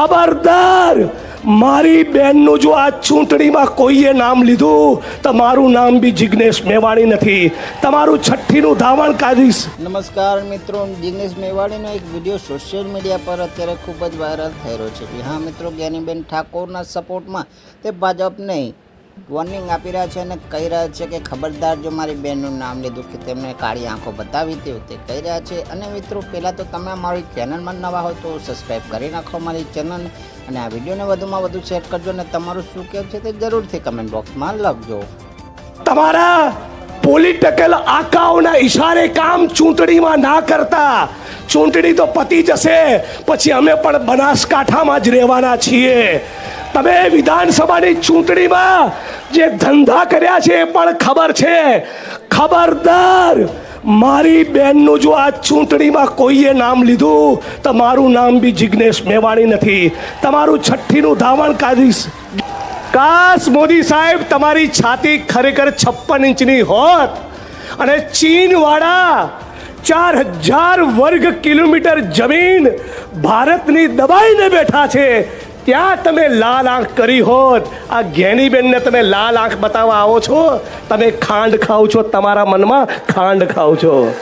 ખબરદાર, મારી બેનનું જો આ ચૂંટણીમાં કોઈએ નામ લીધું, તો મારું નામ બી જિજ્ઞેશ મેવાણી નથી. તમારું છઠ્ઠીનું ધાવણ કાઢીશ. નમસ્કાર મિત્રો જિગ્નેશ મેવાડીનો એક વીડિયો સોશિયલ મીડિયા પર અત્યારે ખૂબ જ વાયરલ થઈ રહ્યો છે હા મિત્રો, જ્ઞાનીબેન ઠાકોરના સપોર્ટમાં તે ભાજપને વોર્નિંગ આપી રહ્યા છે અને કહી રહ્યા છે કે ખબરદાર જો મારી બહેનનું નામ લીધું કે તેમણે કાળી આંખો બતાવી તેવું તે કહી રહ્યા છે. અને મિત્રો, પહેલાં તો તમે અમારી ચેનલમાં નવા હોય તો સબસ્ક્રાઈબ કરી નાખો મારી ચેનલ અને આ વિડીયોને વધુમાં વધુ શેર કરજો અને તમારું શું કહેવું છે તે જરૂરથી કમેન્ટ બોક્સમાં લખજો. તમારા પોલિટિકલ આકાઓના ઈશારે કામ ચૂંટણીમાં ના કરતા. ચૂંટણી તો પતી જશે, પછી અમે પણ બનાસકાંઠામાં જ રહેવાના છીએ. તમે વિધાનસભાની ચૂંટણીમાં જે ધંધા કર્યા છે એ પણ ખબર છે. ખબરદાર, મારી બેનનું જો આ ચૂંટણીમાં કોઈએ નામ લીધું, તો મારું નામ બી જિજ્ઞેશ મેવાણી નથી. તમારું છઠ્ઠીનું ધાવણ કાઢીશ. કાશ મોદી સાહેબ તમારી છાતી ખરેખર છપ્પન ઇંચની હોત અને ચીનવાળા ચાર હજાર વર્ગ કિલોમીટર જમીન ભારતની દબાઈને બેઠા છે ત્યાં તમે લાલ આંખ કરી હોત? આ જ્ઞાનીબેનને તમે લાલ આંખ બતાવવા આવો છો? તમે ખાંડ ખાઓ છો તમારા મનમાં, ખાંડ ખાઓ છો.